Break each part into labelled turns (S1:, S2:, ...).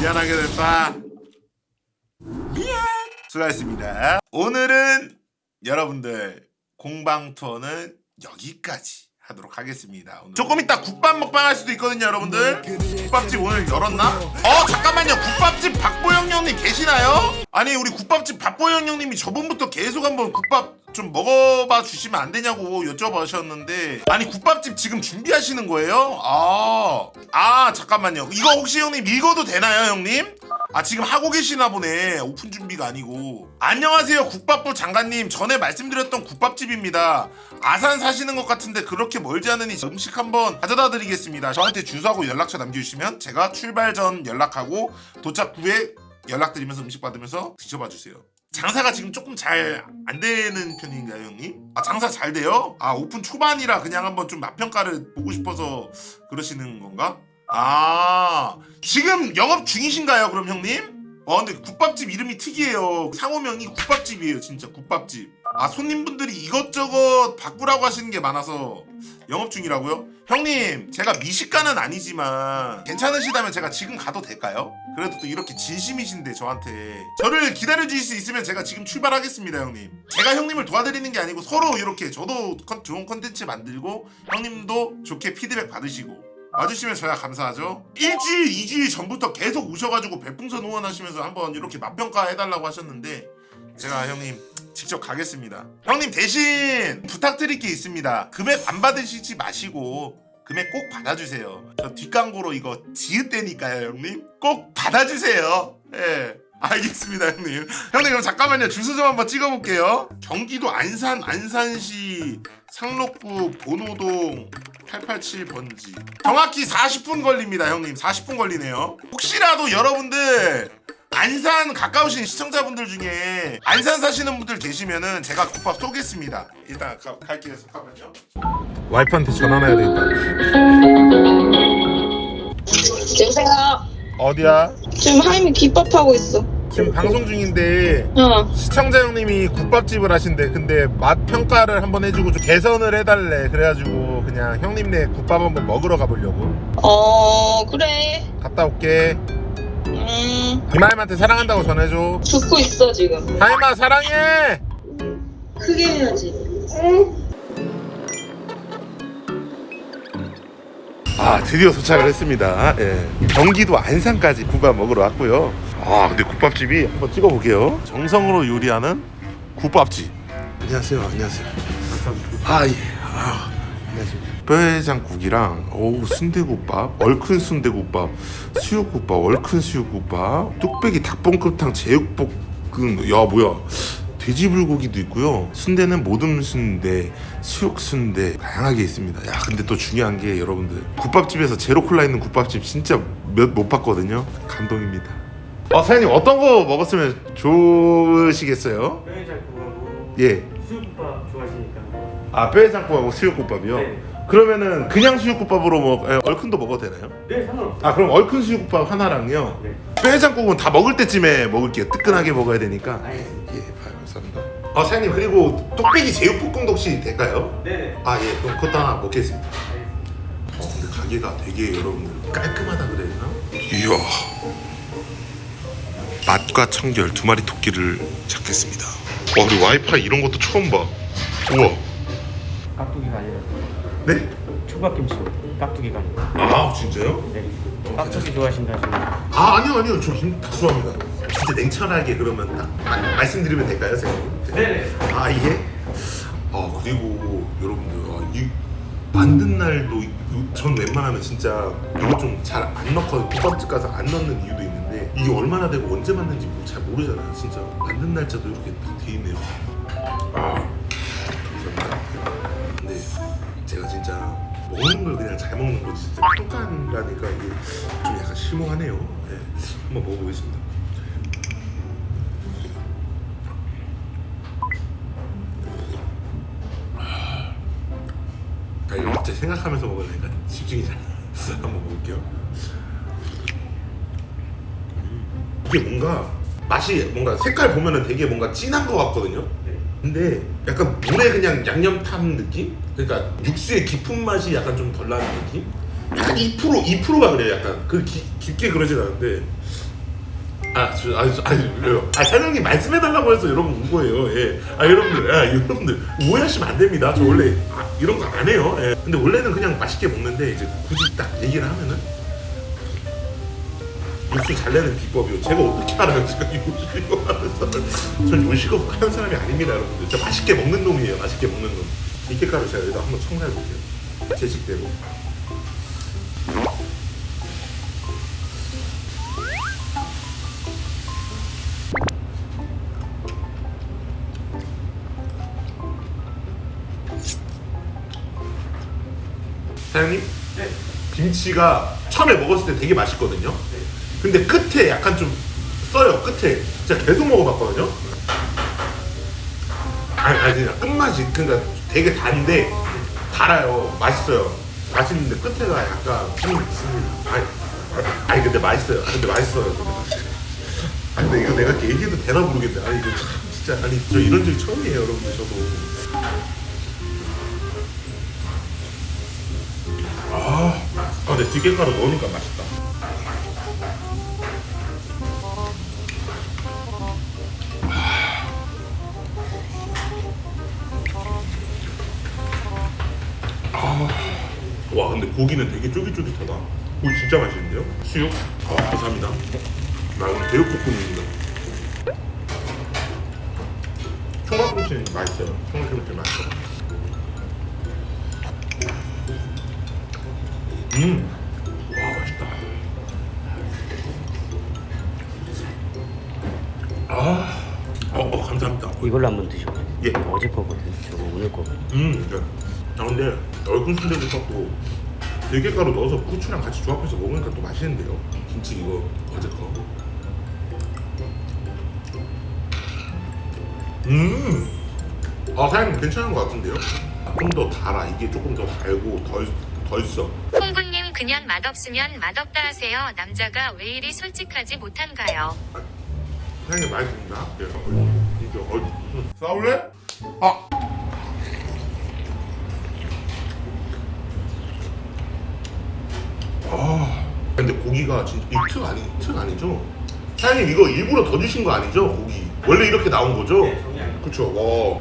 S1: 미안하게 됐다. 미안. 수고하셨습니다. 오늘은 여러분들 공방 투어는 여기까지 하도록 하겠습니다. 오늘. 조금 이따 국밥 먹방 할 수도 있거든요, 여러분들. 국밥집 오늘 열었나? 어, 잠깐만요. 국밥집 박보영 형님 계시나요? 아니, 우리 국밥집 박보영 형님이 저번부터 계속 한번 국밥 좀 먹어봐 주시면 안 되냐고 여쭤보셨는데 아니 국밥집 지금 준비하시는 거예요? 아, 아 잠깐만요. 이거 혹시 형님 읽어도 되나요, 형님? 아 지금 하고 계시나 보네 오픈 준비가 아니고 안녕하세요 국밥부 장관님 전에 말씀드렸던 국밥집입니다 아산 사시는 것 같은데 그렇게 멀지 않으니 음식 한번 가져다 드리겠습니다 저한테 주소하고 연락처 남겨주시면 제가 출발 전 연락하고 도착 후에 연락드리면서 음식 받으면서 드셔봐 주세요 장사가 지금 조금 잘 안 되는 편인가요 형님? 아 장사 잘 돼요? 아 오픈 초반이라 그냥 한번 좀 맛평가를 보고 싶어서 그러시는 건가? 아 지금 영업 중이신가요 그럼 형님? 어 근데 국밥집 이름이 특이해요 상호명이 국밥집이에요 진짜 국밥집 아 손님분들이 이것저것 바꾸라고 하시는 게 많아서 영업 중이라고요? 형님 제가 미식가는 아니지만 괜찮으시다면 제가 지금 가도 될까요? 그래도 또 이렇게 진심이신데 저한테 저를 기다려 주실 수 있으면 제가 지금 출발하겠습니다 형님 제가 형님을 도와드리는 게 아니고 서로 이렇게 저도 컨- 좋은 컨텐츠 만들고 형님도 좋게 피드백 받으시고 와주시면 저야 감사하죠. 일주일, 이주일 전부터 계속 오셔가지고 별풍선 후원하시면서 한번 이렇게 맛평가 해달라고 하셨는데 제가 형님 직접 가겠습니다. 형님 대신 부탁드릴 게 있습니다. 금액 안 받으시지 마시고 금액 꼭 받아주세요. 저 뒷광고로 이거 지읒대니까요, 형님. 꼭 받아주세요. 예. 알겠습니다, 형님. 형님 그럼 잠깐만요. 주소 좀 한번 찍어볼게요. 경기도 안산 안산시 상록구 본호동 887번지. 정확히 40분 걸립니다, 형님. 40분 걸리네요. 혹시라도 여러분들 안산 가까우신 시청자분들 중에 안산 사시는 분들 계시면은 제가 국밥 쏘겠습니다. 일단 가, 갈게요. 잠깐만요. 와이프한테 전화해야 되겠다.
S2: 여보세요.
S1: 어디야?
S2: 지금 하임이 기법하고 있어.
S1: 지금 방송 중인데
S2: 어.
S1: 시청자 형님이 국밥집을 하신대. 근데 맛 평가를 한번 해주고 좀 개선을 해달래. 그래가지고 그냥 형님네 국밥 한번 먹으러 가보려고.
S2: 어 그래.
S1: 갔다 올게.
S2: 음
S1: 이마임한테 사랑한다고 전해줘.
S2: 듣고 있어 지금.
S1: 하임아 사랑해.
S2: 크게 해야지.
S1: 아 드디어 도착을 했습니다. 예. 경기도 안산까지 국밥 먹으러 왔고요. 아 근데 국밥집이 한번 찍어볼게요. 정성으로 요리하는 국밥집. 안녕하세요. 안녕하세요. 아 예. 뼈해장국이랑 오 순대국밥, 얼큰 순대국밥, 수육국밥, 얼큰 수육국밥, 뚝배기 닭볶음탕 제육볶음. 야 뭐야? 돼지불고기도 있고요. 순대는 모듬 순대, 수육 순대 다양하게 있습니다. 야 근데 또 중요한 게 여러분들 국밥집에서 제로 콜라 있는 국밥집 진짜 몇 못 봤거든요. 감동입니다. 어 사장님 어떤 거 먹었으면 좋으시겠어요?
S3: 뼈해장국하고
S1: 예.
S3: 수육국밥 좋아하시니까
S1: 아 뼈해장국하고 수육국밥이요.
S3: 네.
S1: 그러면은 그냥 수육국밥으로 먹 예, 얼큰도 먹어도 되나요?
S3: 네 상관없어요
S1: 아 그럼 얼큰 수육국밥 하나랑요.
S3: 네
S1: 뼈해장국은 다 먹을 때쯤에 먹을게요. 뜨끈하게 먹어야 되니까.
S3: 알겠습니다
S1: 예, 감사합니다. 아 사장님 그리고 똑배기 제육볶음도 혹시 될까요?
S3: 네네
S1: 아 예, 그럼 그것도 하나 먹겠습니다.
S3: 알겠습니다
S1: 어, 근데 가게가 되게 여러분들 깔끔하다 그래야 되나? 이야. 맛과 청결 두 마리 토끼를 잡겠습니다. 와, 우리 와이파이 이런 것도 처음 봐. 우와.
S3: 깍두기가 아니라
S1: 네?
S3: 초밥김치 깍두기가 아니라
S1: 아, 진짜요?
S3: 네 깍두기 좋아하신다 하시면
S1: 아, 아니요, 아니요. 저 김 다 좋아합니다. 진짜 냉철하게 그러면 딱 마- 말씀드리면 될까요, 선생님?
S3: 네네
S1: 아, 예? 아, 그리고 여러분들, 아, 이 만든 날도 이- 전 웬만하면 진짜 이거 좀 잘 안 넣고 국밥집 가서 안 넣는 이유도 있는데 이게 얼마나 되고 언제 만든지 뭐잘 모르잖아요 진짜 만든 날짜도 이렇게 딱 돼 있네요 아 먹는 거지. 진짜 평가라니까 이게 좀 약간 심오하네요. 네, 한번 먹어보겠습니다. 아, 이거 갑자기 생각하면서 먹으려니까 집중이 잘 한번 먹을게요. 음, 이게 뭔가 맛이 뭔가 색깔 보면은 되게 뭔가 진한 것 같거든요?
S3: 네.
S1: 근데 약간 물에 그냥 양념 탄 느낌? 그러니까 육수의 깊은 맛이 약간 좀 덜 나는 느낌? 약간 2% 2%가 그래요 약간 그 기- 깊게 그러진 않은데 아, 저, 아, 저, 아니, 왜요? 아, 사장님 말씀해달라고 해서 여러분 온 거예요. 예. 아, 여러분들, 아, 여러분들 오해하시면 안 됩니다. 저 원래 아, 이런 거 안 해요. 예. 근데 원래는 그냥 맛있게 먹는데 이제 굳이 딱 얘기를 하면은 육수 잘 내는 비법이요. 제가 어떻게 알아요? 제가 요식업 하는 사람. 전 요식업 하는 사람이 아닙니다, 여러분들. 저 맛있게 먹는 놈이에요. 맛있게 먹는 놈. 이케가루 제가 여기다 한번 청소해 볼게요. 제 식대로. 사장님? 김치가 처음에 먹었을 때 되게 맛있거든요. 근데 끝에 약간 좀 써요. 끝에 진짜 계속 먹어봤거든요. 아니 아니 끝맛이 그러니까 되게 단데 달아요. 맛있어요. 맛있는데 끝에가 약간 좀 아니 아니 근데 맛있어요. 근데 맛있어요. 아니 근데 이거 내가 얘기해도 되나 모르겠네. 아니 이거 참 진짜 아니 저 이런 적이 처음이에요, 여러분들 저도. 아, 아 근데 들깨가루 넣으니까 맛있다. 수육? 아, 감사합니다. 나 오늘 제육볶음입니다. 총각김치는 맛있어요. 총각김치 맛있어. 음, 와 맛있다. 아, 어, 어 감사합니다.
S3: 이걸로 한번 드셔보세요.
S1: 예.
S3: 어제 거거든요. 저거 오늘 거거든요.
S1: 음, 네. 아 근데 얼큰 순대도 또 들깨가루 넣어서 후추랑 같이 조합해서 먹으니까 또 맛있는데요. 김치 이거 어제 거. 음, 아 사장님 괜찮은 것 같은데요? 좀더 달아. 이게 조금 더 달고 덜, 덜 써.
S4: 홍구님 그냥 맛없으면 맛없다 하세요. 남자가 왜 이리 솔직하지 못한가요?
S1: 사장님 맛있습니다. 예. 이제 얼 싸울래? 아. 아. 근데 고기가 진짜 이특 아니 특 아니죠? 사장님 이거 일부러 더 주신 거 아니죠? 고기 원래 이렇게 나온 거죠?
S3: 네.
S1: 그쵸. 와.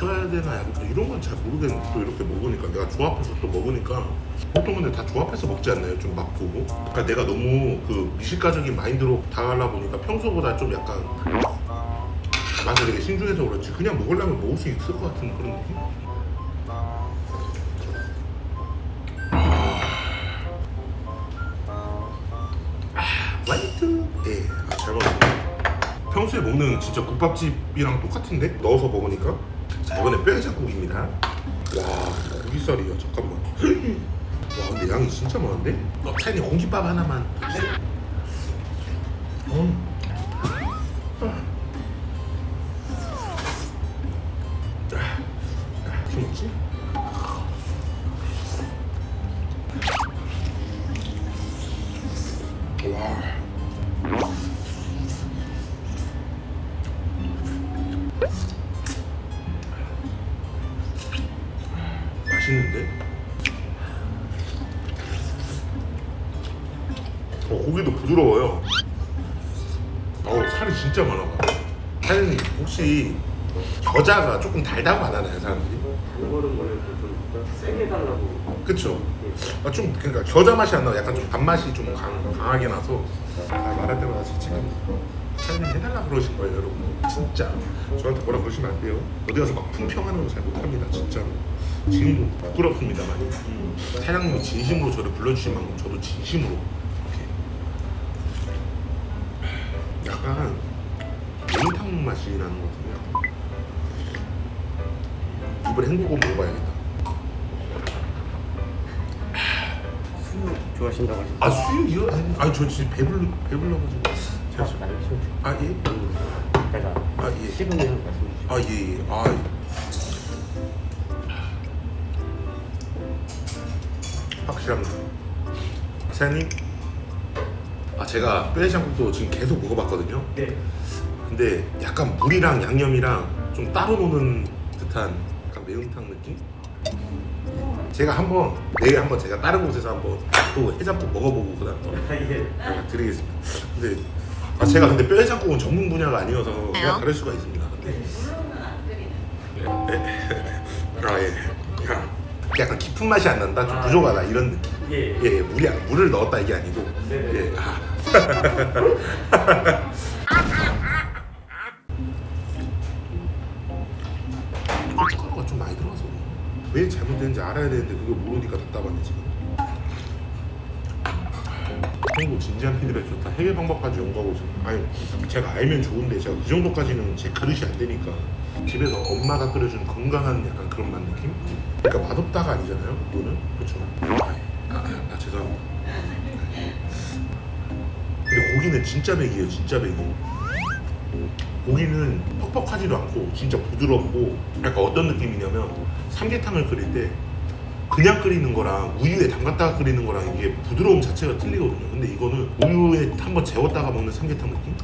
S1: 써야 되나 약간 이런 건 잘 모르겠는데 또 이렇게 먹으니까 내가 조합해서 또 먹으니까 보통 근데 다 조합해서 먹지 않나요? 좀 맛보고 그러니까 내가 너무 그 미식가적인 마인드로 당하려 보니까 평소보다 좀 약간 맛을 되게 신중해서 그렇지 그냥 먹으려면 먹을 수 있을 것 같은 그런 느낌? 화이트 예, 아, 잘 먹었습니다. 평소에 먹는 진짜 국밥집이랑 똑같은데 넣어서 먹으니까 자 이번에 뼈해장국입니다. 와 고기살이야 잠깐만. 양이 진짜 많은데? 어, 차이니 공깃밥 하나만. 어. 먹지? 와. 맛있는데? 고기도 부드러워요. 어우, 살이 진짜 많아. 사장님, 혹시 겨자가 조금 달다고 안 하나요, 사람들이?
S3: 이거는 원래 좀 세게 달라고.
S1: 그쵸? 아, 좀, 그러니까 겨자 맛이 안 나고 약간 좀 단맛이 좀 강, 강하게 나서 아, 말할 때마다 지금 사장님 해달라 그러신 거예요, 여러분. 진짜. 저한테 뭐라 그러시면 안 돼요. 어디 가서 막 품평하는 거 잘 못합니다, 진짜로. 진심으로 부끄럽습니다, 많이. 사장님이 진심으로 저를 불러주신 만큼 저도 진심으로 맛이 나는 것 같은데요. 이번에 행복은 먹어봐야겠다.
S3: 수육 좋아하신다고 하셨죠?
S1: 아 수육이요? 아니, 아니 저 진짜 배불러 배불러가지고 제가 지금-
S3: 말씀해
S1: 아 예?
S3: 내가
S1: 아 예.
S3: 식으면 말씀해 주시죠.
S1: 아 예. 예. 아 예. 확실합니다. 사장님. 아 제가 뼈해장국도 지금 계속 먹어봤거든요.
S3: 네.
S1: 근데 약간 물이랑 양념이랑 좀좀 따로 노는 듯한 약간 매운탕 느낌? 제가 한번 내일 한번 제가 다른 곳에서 한번 또 해장국 먹어보고 그다음 또
S3: 예.
S1: 드리겠습니다. 근데 아 제가 근데 뼈 해장국은 전문 분야가 아니어서 제가 다를 수가 있습니다. 근데 예, 예. 아 예. 야, 약간 깊은 맛이 안 난다, 좀 부족하다 이런 느낌.
S3: 예.
S1: 예, 예, 물이 안- 물을 넣었다 이게 아니고. 예, 아. 고춧가루가 좀 많이 들어가서 왜 잘못된지 알아야 되는데 그걸 모르니까 답답하네 지금. 한국 진지한 피드백 좋다. 해결 방법까지 연구하고 있어. 아니 제가 알면 좋은데 제가 그 정도까지는 제 그릇이 안 되니까 집에서 엄마가 끓여준 건강한 약간 그런 맛 느낌? 그러니까 맛없다가 아니잖아요. 그거는 그렇죠. 아 죄송합니다. 근데 고기는 진짜 맥이에요. 진짜 맥이. 고기는 퍽퍽하지도 않고 진짜 부드럽고 약간 어떤 느낌이냐면 삼계탕을 끓일 때 그냥 끓이는 거랑 우유에 담갔다가 끓이는 거랑 이게 부드러움 자체가 틀리거든요. 근데 이거는 우유에 한번 재웠다가 먹는 삼계탕 느낌?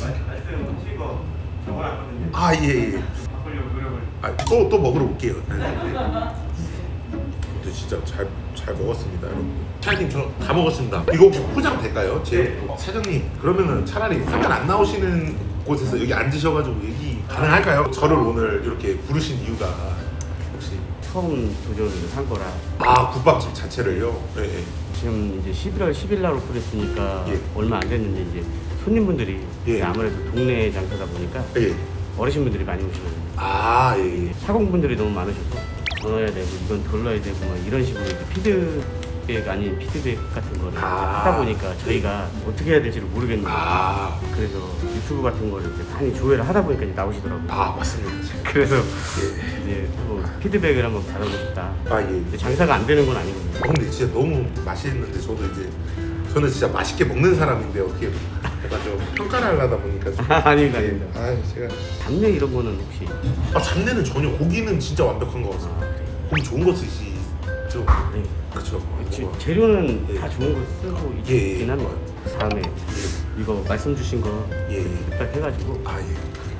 S3: 말씀 혹시 이거 적어놨거든요.
S1: 아예 예.
S3: 바꾸려고 노력을.
S1: 아 또 또 먹으러 올게요. 네, 네. 근데 진짜 잘 잘 먹었습니다, 여러분. 차장님 저 다 먹었습니다. 이거 혹시 포장 될까요? 제 사장님 그러면은 차라리 화면 안 나오시는 곳에서 여기 앉으셔가지고 얘기 가능할까요? 저를 오늘 이렇게 부르신 이유가 혹시
S3: 처음 도전을 한 거라
S1: 아 국밥집 자체를요? 예. 예.
S3: 지금 이제 11월 10일 날 오픈했으니까
S1: 예.
S3: 얼마 안 됐는데 이제 손님분들이
S1: 예.
S3: 아무래도 동네 장사다 보니까
S1: 예.
S3: 어르신분들이 많이 오시거든요.
S1: 아 예. 예.
S3: 사공분들이 너무 많으셔서 더 넣어야 되고 이건 덜 넣어야 되고 막 이런 식으로 이제 피드백 아닌 피드백 같은 거를
S1: 아.
S3: 하다 보니까 저희가 어떻게 해야 될지를 모르겠는 거예요.
S1: 아,
S3: 그래서 유튜브 같은 거를 이제 많이 조회를 하다 보니까 이제 나오시더라고요.
S1: 아 맞습니다.
S3: 그래서
S1: 예.
S3: 이제 뭐 피드백을 한번 받아보고 싶다.
S1: 아 예.
S3: 근데 장사가 안 되는 건 아니거든요.
S1: 어, 근데 진짜 너무 맛있는데 저도 이제 저는 진짜 맛있게 먹는 사람인데 어떻게 좀 평가를 하려다 보니까 좀
S3: 아닙니다, 아닙니다.
S1: 아 제가
S3: 담요 이런 거는 혹시
S1: 아 잡내는 전혀 고기는 진짜 완벽한 것 같습니다. 고기 좋은 거 쓰시죠?
S3: 네.
S1: 그렇죠.
S3: 제- 재료는
S1: 예.
S3: 다 좋은 거 쓰고
S1: 예, 예.
S3: 있긴 합니다. 다음에 이거 말씀 주신 거
S1: 예, 예.
S3: 딱 해가지고
S1: 아 예.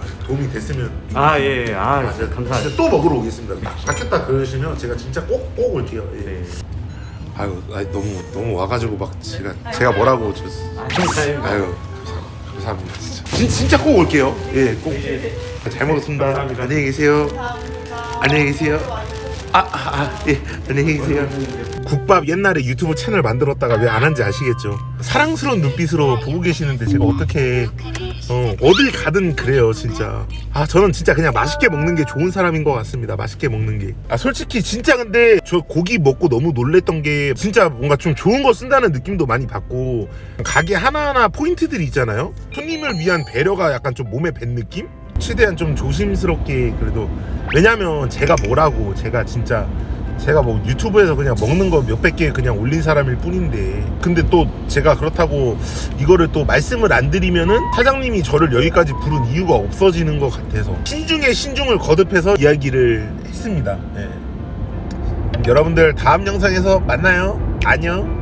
S1: 아, 도움이 됐으면
S3: 아 예, 예. 아,
S1: 아, 진짜,
S3: 감사합니다.
S1: 진짜 또 먹으러 오겠습니다. 바- 바뀌었다 그러시면 제가 진짜 꼭꼭 올게요. 예.
S3: 네.
S1: 아유, 아유 너무 너무 와가지고 막 제가 제가 뭐라고 저
S3: 아, 감사합니다.
S1: 아유 감사합니다. 감사합니다 진짜. 진, 진짜 꼭 올게요. 예 꼭. 잘 먹었습니다.
S3: 감사합니다.
S1: 안녕히 계세요. 안녕히 계세요. 아아예 안녕히 계세요. 국밥 옛날에 유튜브 채널 만들었다가 왜 안 한지 아시겠죠? 사랑스러운 눈빛으로 보고 계시는데 제가 어떻게 어 어딜 가든 그래요 진짜. 아 저는 진짜 그냥 맛있게 먹는 게 좋은 사람인 것 같습니다 맛있게 먹는 게 아 솔직히 진짜 근데 저 고기 먹고 너무 놀랬던 게 진짜 뭔가 좀 좋은 거 쓴다는 느낌도 많이 받고 가게 하나하나 포인트들이 있잖아요? 손님을 위한 배려가 약간 좀 몸에 밴 느낌? 최대한 좀 조심스럽게 그래도 왜냐면 제가 뭐라고 제가 진짜 제가 뭐 유튜브에서 그냥 먹는 거 몇백 개 그냥 올린 사람일 뿐인데 근데 또 제가 그렇다고 이거를 또 말씀을 안 드리면은 사장님이 저를 여기까지 부른 이유가 없어지는 것 같아서 신중에 신중을 거듭해서 이야기를 했습니다. 네. 여러분들 다음 영상에서 만나요. 안녕